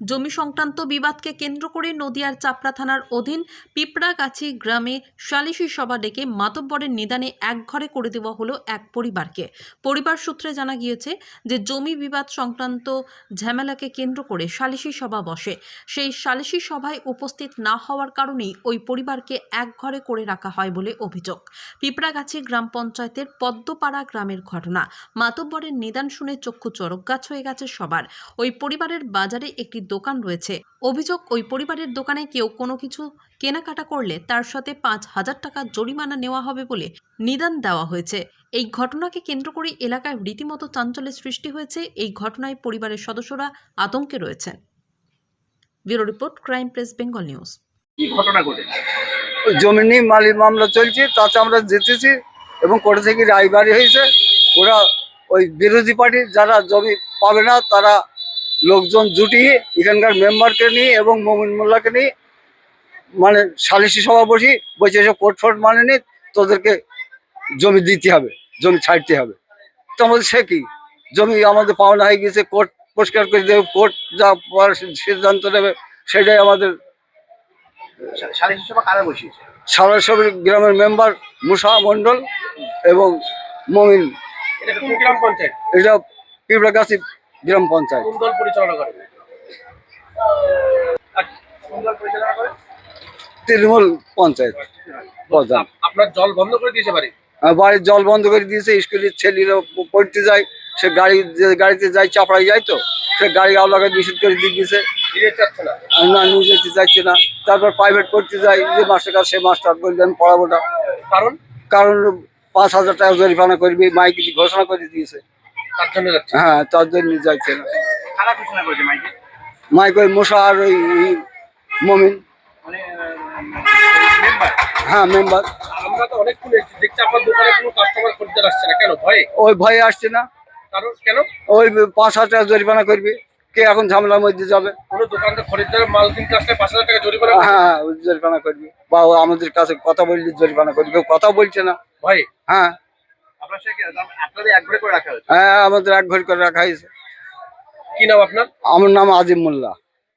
জমি সংক্রান্ত বিবাদকে কেন্দ্র করে নদিয়ার চাপড়া থানার অধীন পিপড়াগাছি গ্রামে সালিশি সভা ডেকে মাতব্বরের নিদানে এক ঘরে করে দেওয়া হলো এক পরিবারকে। পরিবার সূত্রে জানা গিয়েছে যে, জমি বিবাদ সংক্রান্ত ঝামেলাকে কেন্দ্র করে সালিশি সভা বসে। সেই সালিশি সভায় উপস্থিত না হওয়ার কারণেই ওই পরিবারকে এক ঘরে করে রাখা হয় বলে অভিযোগ। পিপড়াগাছি গ্রাম পঞ্চায়েতের পদ্মপাড়া গ্রামের ঘটনা। মাতব্বরের নিদান শুনে চক্ষু চরক গাছ হয়ে গেছে সবার। ওই পরিবারের বাজারে একটি দোকান রয়েছে। অভিযোগ ওই পরিবারের দোকানে কেউ কোনো কিছু কেনাকাটা করলে তার সাথে পাঁচ হাজার টাকা জরিমানা নেওয়া হবে বলে নিদান দেওয়া হয়েছে। এই ঘটনাকে কেন্দ্র করে এলাকায় রীতিমতো চাঞ্চল্যের সৃষ্টি হয়েছে। এই ঘটনায় পরিবারের সদস্যরা আতঙ্কে রয়েছেন। Bureau report crime press Bengal news. কি ঘটনা ঘটেছে? জমি নিয়ে মালির মামলা চলছে তাতে আমরা জিতেছি এবং কোর্ট থেকে রায় বাড়ি হয়েছে। ওরা ওই বিরোধী পার্টির যারা জমি পাবে না তারা লোকজন জুটিয়ে এখানকার মেম্বারকে নিয়ে এবং মমিন মোল্লাকে নিয়ে মানে সালিসি সভা বসি বসে এসব কোর্ট ফোর্ট মানে নি তোদেরকে জমি দিতে হবে জমি ছাড়তে হবে। তো আমাদের সে কি? জমি আমাদের পাওনা হয়ে গেছে কোর্ট পরিষ্কার করে দেবে কোর্ট যা সিদ্ধান্ত নেবে সেটাই আমাদের গ্রামের মেম্বার মুসা মণ্ডল এবং মমিন। এটা পিঁপড়াগাছি গ্রাম পঞ্চায়েত। কোন দল পরিচালনা করে। আচ্ছা, কোন দল পরিচালনা করে? তৃণমূল পঞ্চায়েত প্রধান। আপনার জল বন্ধ করে দিয়েছে বাড়ি? বাড়ির জল বন্ধ করে দিয়েছে স্কুলের ছেলেরা পড়তে যায় সে গাড়ি গাড়িতে যায় চাপড়ায় যায় তো সে গাড়ি আলাদা নিষেধ করে দিয়ে দিয়েছে। না। নিয়ে যেতে চাইছে না। তারপর প্রাইভেট পড়তে যায় যে মাস্টার কাছে সে মাস্টার বললেন পড়াবো না। কারণ? কারণ পাঁচ হাজার টাকা জরিমানা করবি মাইকে ঘোষণা করে দিয়েছে। হ্যাঁ তার জন্য যাইছে না। কারা মাইকে? ওই মশা আর ওই ওই মমিন। মানে হ্যাঁ মেম্বার। আমরা তো দেখছি আপনার দোকানে কোনো কাস্টমার খরিদ্দার আসছে না। কেন ভয়ে? ওই ভয়ে আসছে না। কারণ কেন? ওই পাঁচ হাজার টাকা জরিমানা করবে। কে এখন ঝামেলার মধ্যে যাবে? কোনো দোকানদার খরিদ্দার মাল কিনতে আসলে পাঁচ হাজার টাকা জরিমানা। হ্যাঁ জরিমানা করবে। বা আমাদের কাছে কথা বললে জরিমানা করবে। কথা বলছে না। ভয়ে? হ্যাঁ। হ্যাঁ আমাদের এক ঘর করে রাখা হয়েছে। কি নাম আপনার? আমার নাম আজিম মোল্লা।